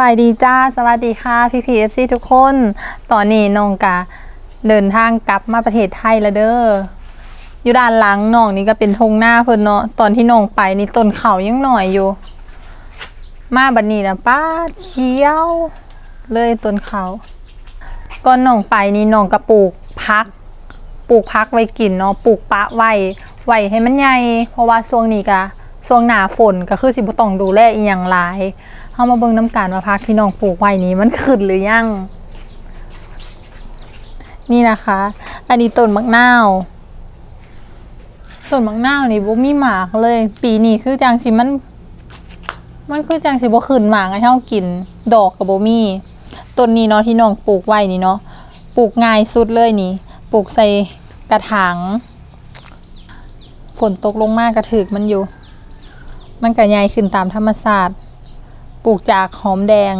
บายดีจ้า สวัสดีค่ะพี่พีเอฟซีทุกคน ตอนนี้น้องกะเดินทางกลับมาประเทศไทยแล้วเด้อ อยู่ด้านหลังน้องนี่ก็เป็นทงหน้าเพิ่นเนาะ ตอนที่น้องไปนี่ต้นเขายังหน่อยอยู่ มาบัดนี้นะป้าเขี้ยว เลยต้นเขาก่อนน้องไปนี่น้องก็ปลูกพัก ปลูกพักไว้กินเนาะ ปลูกปะไว้ ไว้ให้มันใหญ่ เพราะว่าช่วงนี้ก็ช่วงหนาฝนก็คือสิบ่ต้องดูแลอีหยังหลาย เฮามาเบิ่งน้ำกันว่าพักที่น้องปลูกไว้นี้มันขึ้นหรือยัง นี่นะคะ อันนี้ต้นมะนาวต้นมะนาวนี่บ่มีหมากเลย ปีนี้คือจังสิมัน มันคือจังสิบ่ขึ้นหมากให้เฮากิน ดอกก็บ่มีต้นนี้เนาะที่น้องปลูกไว้นี่เนาะปลูกง่ายสุดเลยนี่ปลูกใส่กระถางฝนตกลงมากกระถึกมันอยู่ มันก็ใหญ่ขึ้นตามธรรมชาติ ปลูกจากหอมแดง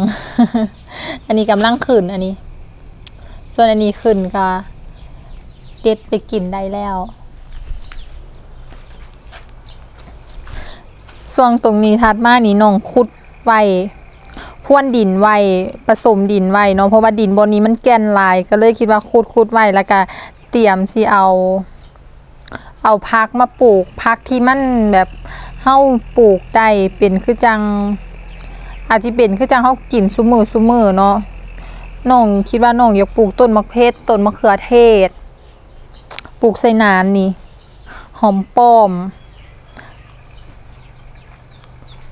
อันนี้กำลังขึ้นอันนี้ ส่วนอันนี้ขึ้นก็เด็ดไปกินได้แล้วส่วนตรงนี้ทัดมานี่น้องขุดไว้พ่วนดินไว้ผสมดินไว้เนาะเพราะว่าดินบนนี้มันแกนลายก็เลยคิดว่าขุดขุดไว้แล้วก็เตรียมสิเอา เอาพักมาปลูกพักที่มันแบบเฮาปลูกได้เป็นคือจัง อาจจะเป็นคือจังเฮากินซุมือซุมือเนาะน้องคิดว่าน้องอยากปลูกต้นมะเพชต้นมะเขือเทศ ปลูกใส่นานนี่ หอมป้อม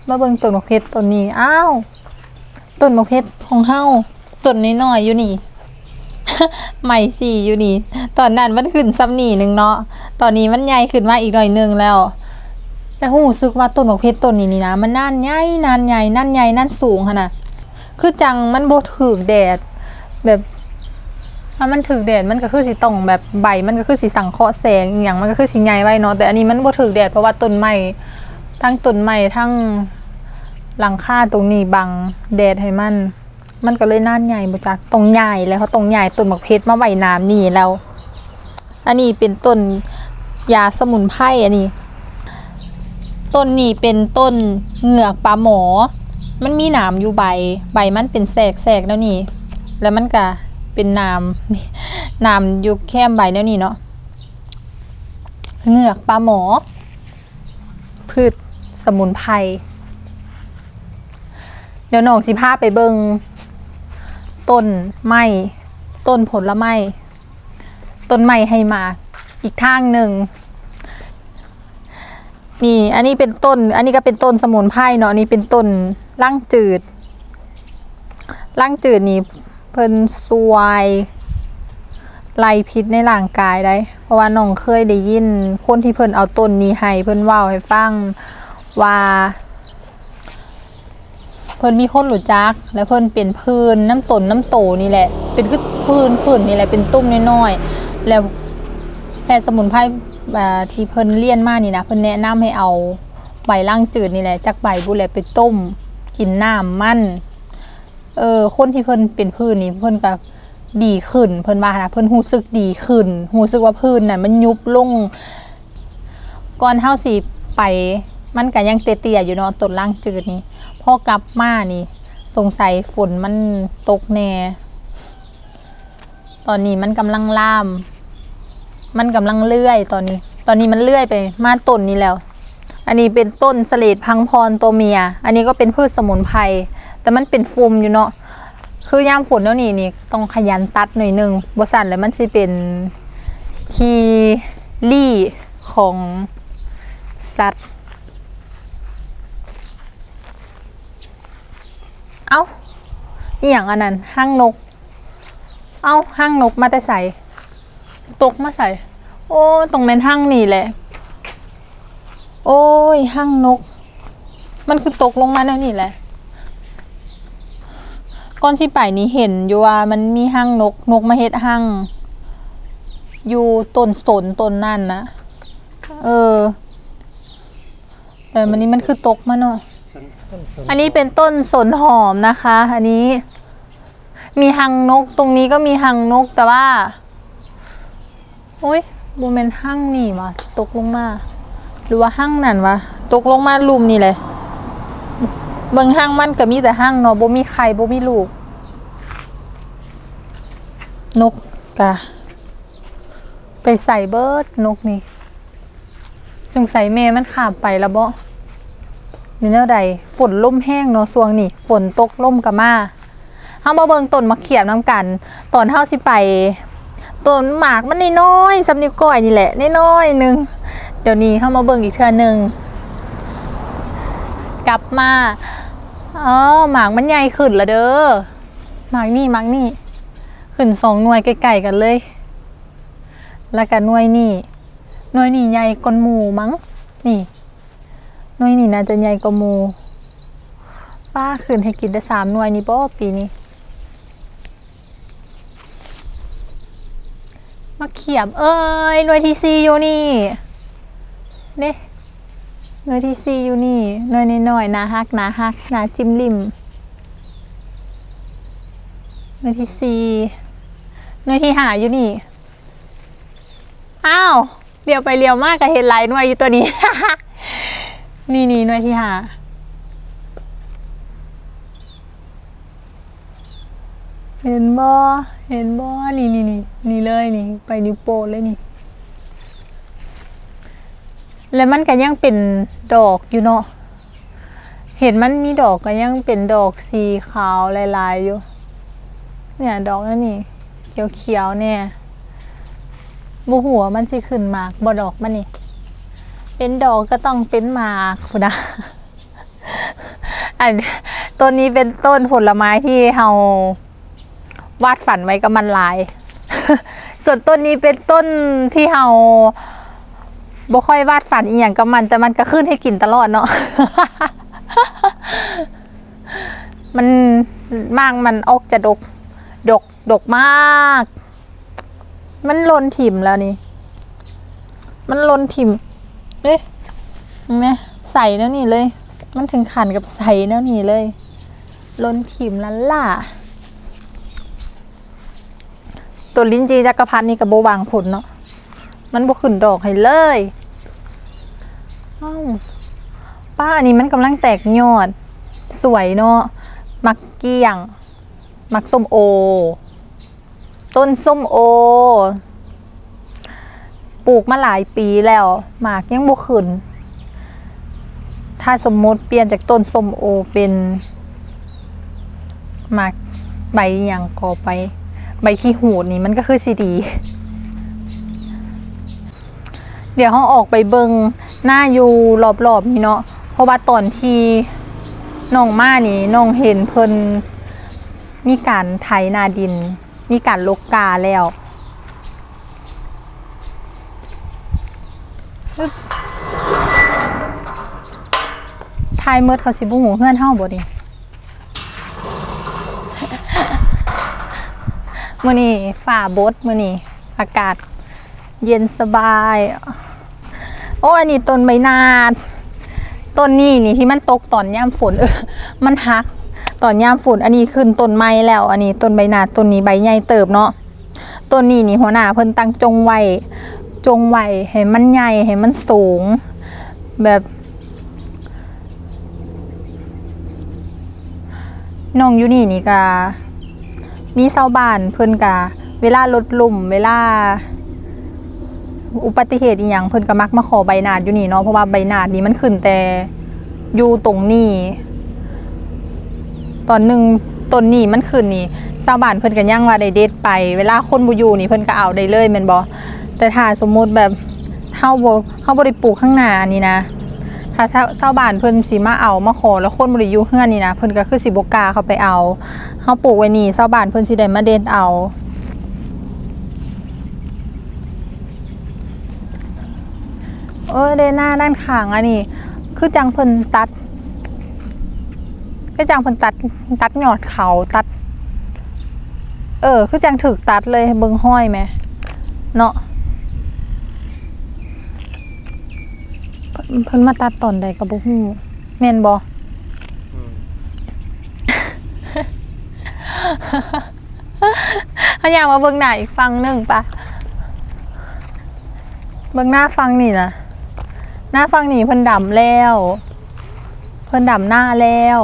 มาเบิ่งต้นมะเพชต้นนี้ อ้าว ต้นมะเพชของเฮาต้นน้อยๆอยู่นี่ใหม่สี่อยู่นี่ ตอนนั้นมันขึ้นซ้ำนี่หนึ่งเนาะ ตอนนี้มันใหญ่ขึ้นมาอีกหน่อยหนึงแล้ว แต่หูซึกว่าต้นมะเพชต้นนี้นี่นะมันนั่นใหญ่นานใหญ่นั่นใหญ่นั่นสูงค่ะนะคือจังมันบ่ถึกแดด แบบถ้ามันถึกแดดมันก็คือสิต้องแบบใบมันก็คือสิสังเคราะห์แสงอย่างมันก็คือสิใหญ่ไว้เนาะแต่อันนี้มันบ่ถึกแดดเพราะว่าต้นไม้ทั้งต้นไม้ทั้งหลังคาตรงนี้บังแดดให้มัน มันก็เลยน่านใหญ่บ่จักตรงใหญ่แล้วเขาตรงใหญ่ต้นมะเพชรมาไว้น้ำนี่แล้ว อันนี้เป็นต้นยาสมุนไพรอันนี้ ต้นนี้เป็นต้นเหงือกปลาหมอ มันมีหนามอยู่ใบ ใบมันเป็นแสกแสกแล้วนี่ แล้วมันก็เป็นหนามหนามอยู่แค่ใบแล้วนี่เนาะ เหงือกปลาหมอ พืชสมุนไพร เดี๋ยวน้องสิพาไปเบิงต้นไม้ ต้นผลไม้ ต้นไม้ให้มาอีกทางหนึ่ง นี่ อันนี้เป็นต้น อันนี้ก็เป็นต้นสมุนไพรเนาะนนี้เป็นต้นร่างจืดร่างจืดนี่เพิ่นซวยไล่พิษในร่างกายได้ เพราะว่าน้องเคยได้ยิน คนที่เพิ่นเอาต้นนี้ให้เพิ่นเว้าให้ฟังว่าเพิ่นมีคนรู้จัก แล้วเพิ่นเป็นพื้นน้ำตนน้ำโตนี่แหละ เป็นพื้นพื้นนี่แหละเป็นตุ้มน้อยๆแล้วแพทย์สมุนไพร ที่เพิ่นเลี้ยนมานี่นะเพิ่นแนะนำให้เอาใบล่างจืดนี่แหละจากใบบุแลไปต้ม กินน้ำมันเออคนที่เพิ่นเป็นพื้นนี่เพิ่นก็ดีขึ้น เพิ่นว่านะเพิ่นรู้สึกดีขึ้นรู้สึกว่าพื้นน่ะมันยุบลงก่อนเฮาสิไป มันก็ยังเตี้ยๆอยู่เนาะต้นล่างจืดนี่พอกลับมานี่ สงสัยฝนมันตกแน่ ตอนนี้มันกำลังล่าม มันกำลังเลื่อยตอนนี้ ตอนนี้มันเลื่อยไป มาต้นนี้แล้ว อันนี้เป็นต้นสเลดพังพรตัวเมีย อันนี้ก็เป็นพืชสมุนไพร แต่มันเป็นฟุมอยู่เนาะ คือยามฝนแล้วนี่นี่ต้องขยันตัดหน่อยหนึงบสันแล้วมันสิเป็นทีรี่ของสัตว์ เอ้าอย่างอันนั้นห้างนก เอ้าห้างนกมาแต่ใส่ ตกมาใส่ โอ้ตรงเป็นห้างนี่แหละ โอ้ยห้างนก มันคือตกลงมาแนวนี่แหละก่อนสิไปนี่เห็นอยู่ว่ามันมีห้างนกนกมาเฮ็ดห้างอยู่ต้นสนต้นนั่นนะเออ แต่มันนี้มันคือตกมาเนาะอันนี้เป็นต้นสนหอมนะคะ อันนี้ มีหังนกตรงนี้ก็มีหังนกแต่ว่า โอ้ยบูเมนหั่งนี่วะตกลงมา หรือว่าหั่งนั่นวะตกลงมาลุมนี่เลยเบิ่งห้างมันก็มีแต่ห้างเนาะบ่มีไข่บ่มีลูก นกกะไปใส่เบิร์ดนกนี่สงสัยแม่มันขามไปแล้วบ่นี่แนวใดฝนล่มแห้งเนาะช่วงนี้ฝนตกล่มก็มาเฮามาเบิ่งต้นมะเขียบนํกัน ตอนเฮาสิไป ต้นหมากมันน้อยๆสำนิ้วก้อยนี่แหละน้อยๆหนึ่งเดี๋ยวนี้เฮามาเบิ่งอีกเทื่อหนึ่งกลับมาอ๋อหมากมันใหญ่ขึ้นล้วเด้อหมากนี่หมากนี่ขึ้นสองหน่วยใกลๆกันเลย แล้วก็หน่วยนี่หน่วยนี่ใหญ่กว่าหมูมั้งนี่หน่วยนี่น่าจะใหญ่กว่าหมูป้าคืนให้กินได้สามหน่วยนี่บ่ปีนี้มา เขียบ เอ้ยหน่วยที่สี่อยู่นี่เด้หน่วยที่สี่อยู่นี่หน่วยน้อยๆนาฮักนาฮักนาจิ้มลิมหน่วยที่สี่หน่วยที่ห้าอยู่นี่ อ้าวเลี้ยวไปเลี้ยวมากกับเห็นหลายหน่วยอยู่ตัวนี้ นี่นี่หน่วยที่หาเห็นบ่ เห็นบ่นี่นี่นี่นี่เลยนี่ ไปนิ้วโป้เลยนี่ แล้วมันก็ยังเป็นดอกอยู่เนาะเห็นมันมีดอกก็ยังเป็นดอกสีขาวลายๆอยู่ เนี่ยดอกนั่นนี่เขียวๆเนี่ยบูหัวมันสิขึ้นหมากบดอกมันนี่ เป็นดอกก็ต้องเป็นหมากคุณนะอันต้นนี้เป็นต้นผลไม้ที่เฮา วาดฝันไว้กับมันหลาย ส่วนต้นนี้เป็นต้นที่เฮาบ่ค่อยวาดฝันอีหยังกับมัน แต่มันก็ขึ้นให้กินตลอดเนาะมันมากมันออกจะดก ดก ดกมาก มันลนถิ่มแล้วนี่ มันลนถิ่มเอ้ยเห็นไหมใส่แล้วนี่เลย มันถึงขันกับใส่แล้วนี่เลย ลนถิ่มแล้วล่ะ ตัวลิ้นจีจักรพันนี่กับโบวางผลเนาะมันบ่ขึ้นดอกให้เลยอ้าวป้าอันนี้มันกำลังแตกยอด สวยเนาะมักเกี้ยง มักส้มโอ ต้นส้มโอ ปลูกมาหลายปีแล้วหมากยังบ่ขึ้น ถ้าสมมติเปลี่ยนจากต้นส้มโอเป็นหมากใบหยังก่อไป ใบขี้หูดนี่มันก็คือสีดี เดี๋ยวเขาออกไปเบิงหน้าอยู่รอบๆนี่เนาะเพราะว่าตอนที่น้องมานี่น้องเห็นเพิ่นมีการไถนาดิน มีการลกกาแล้วอึ๊บทายเมิดเขาสิบุงหูเฮือนเฮาบ่ดิ มื้อนี้ฝ่าบดมื้อนี้อากาศเย็นสบาย โอ้อันนี้ต้นใบนาดต้นนี้นี่ที่มันตกตอนย่ามฝนเออมันหักตอนย่ามฝนอันนี้ขึ้นต้นไม้แล้ว อันนี้ต้นใบนาดต้นนี้ใบใหญ่เติบเนาะต้นนี้นี่หัวหน้าเพิ่นตั้งจงไว้จงไว้ให้มันใหญ่ให้มันสูง แบบน้องอยู่นี่นี่ก็ มีชาวบ้านเพิ่นก็เวลารถลุ่มเวลา อุบัติเหตุอีหยังเพิ่นก็มักมาขอใบนาดอยู่นี่เนาะเพราะว่าใบนาดนี่มันขึ้นแต่อยู่ตรงนี้ ตอนหนึ่งต้นนี้มันขึ้นนี่ชาวบ้านเพิ่นก็ยังว่าได้เด็ดไป เวลาคนบ่อยู่นี่เพิ่นก็เอาได้เลยแม่นบ่แต่ถ้าสมมุติแบบเฮาบ่เฮาบ่ได้ปลูกข้างหน้านี่นะ ถ้าชาวชาบ้านเพิ่นสิมาเอามาขอแล้วคนบ่ได้อยู่เฮือนนี่นะเพิ่นก็คือสิบ่กล้าเข้าไปเอาเฮาปลูกไว้นี่ชาบ้านเพิ่นสิได้มาเด็ดเอาเออเดหน้าด้านข้างอันนี้คือจังเพิ่นตัดคือจังเพิ่นตัดตัดหยอดเขาตัด เออ คือจังถึกตัดเลยเบิงห้อยไหมเนาะ เพิ่นเพิ่นมาตัดตอนใดก็บ่ฮู้แม่นบ่เขาอยากมาเบิ่งหน้าอีกฟังหนึงปะเบิ่งหน้าฟังนี่นะหน้าฟังนี่เพิ่นดำแล้ว เพิ่นพิ่นดำหน้าแล้ว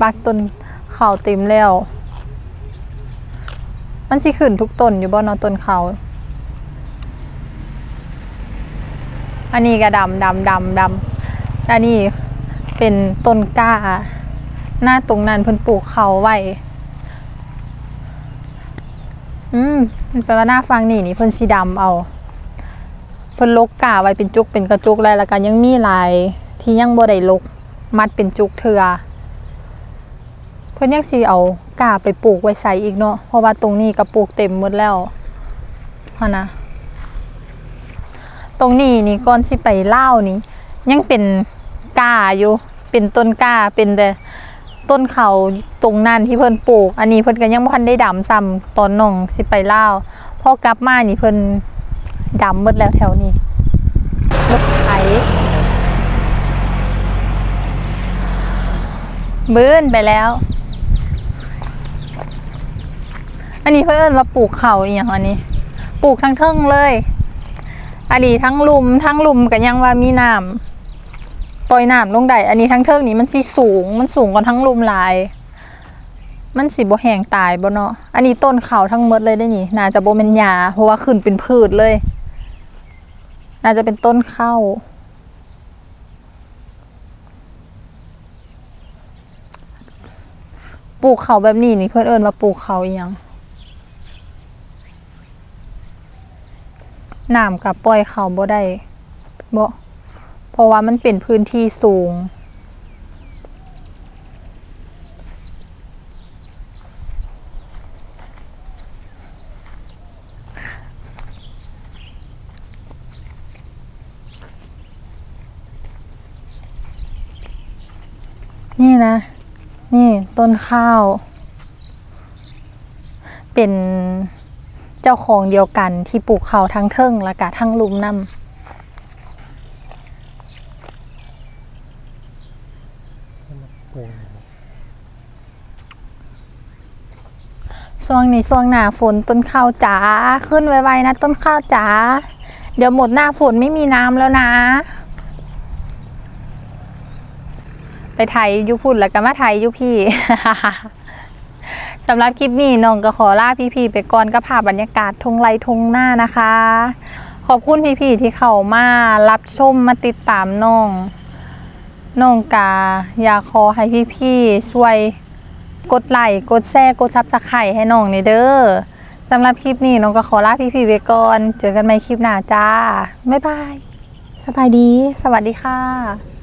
ปักต้นข้าวเต็มแล้ว มันสิขึ้นทุกต้นอยู่บ่เนาะต้นข้าว อันนี้ก็ดำดำดำดำอันนี้เป็นต้นกล้า หน้าตรงนั้นเพิ่นปลูกเขาไว้ อืมมันแปลว่าหน้าฟังนี่นี่เพิ่นสีดำเอา เพิ่นลกกาไว้เป็นจุกเป็นกระจุกแล้วแล้วก็ยังมีลายที่ยังบ่ได้ลกมัดเป็นจุกเทือเพิ่นยังสิเอากาไปปลูกไว้ใส่อีกเนาะเพราะว่าตรงนี้ก็ปลูกเต็มหมดแล้วฮะนะ ตรงนี้นี่ก่อนสิไปเล่าวนี่ ยังเป็นกาอยู่ เป็นต้นกาเป็นแต่ต้นเขาตรงนั้นที่เพิ่นปลูก อันนี้เพิ่นก็ยังบ่ทันได้ดำซ้ำตอนน้องสิไปเล่าวพอกลับมานี่เพิ่นดำหมดแล้วแถวนี้รถไถบื้นไปแล้ว อันนี้เพิ่นเอิ้นว่าปลูกเขาอีหยังอันนี้ ปลูกทั้งเทิงเลย อันนี้ทั้งลุมทั้งลุมกันยังว่ามีน้ำปล่อยน้ำลงได้อันนี้ทั้งเทิงนี้มันสิสูง มันสูงกว่าทั้งลุมหลาย มันสิบ่แห้งตายบ่เนาะอันนี้ต้นเขาทั้งหมดเลยได้นี่น่าจะบ่แม่นหญ้าเพราะว่าขึ้นเป็นพืชเลย น่าจะเป็นต้นข้าวปลูกเขาแบบนี้นี่เพิ่อนเอิ้นว่าปลูกเขาอีหยัง น้ำกับปล่อยเขาบ่ได้บ่เพราะว่ามันเป็นพื้นที่สูง นี่นะ นี่ต้นข้าว เป็น จ้าของเดียวกันที่ปลูกเขาทั้งเทิงและกะทั้งลุมน้ำช่วงนี้ช่วงหน้าฝนต้นข้าวจ๋าขึ้นไวๆนะ ต้นข้าวจ๋าเดี๋ยวหมดหน้าฝนไม่มีน้ำแล้วนะ ไปไทยยุพุ่นแล้วก็มาไทยยุพี่ สำหรับคลิปนี้น้องก็ขอลาพี่ๆไปก่อนกับภาพบรรยากาศทงไรทงหน้านะคะ ขอบคุณพี่ๆที่เข้ามารับชมมาติดตามน้องน้องกาอยากขอให้พี่ๆช่วยกดไลค์กดแชร์กดซับสไครต์ให้น้องในอยเด้อสำหรับคลิปนี้น้องก็ขอลาพี่ๆไปก่อนเจอกันใหม่คลิปหน้าจ้าบ๊ายบายสบายดี สวัสดีค่ะ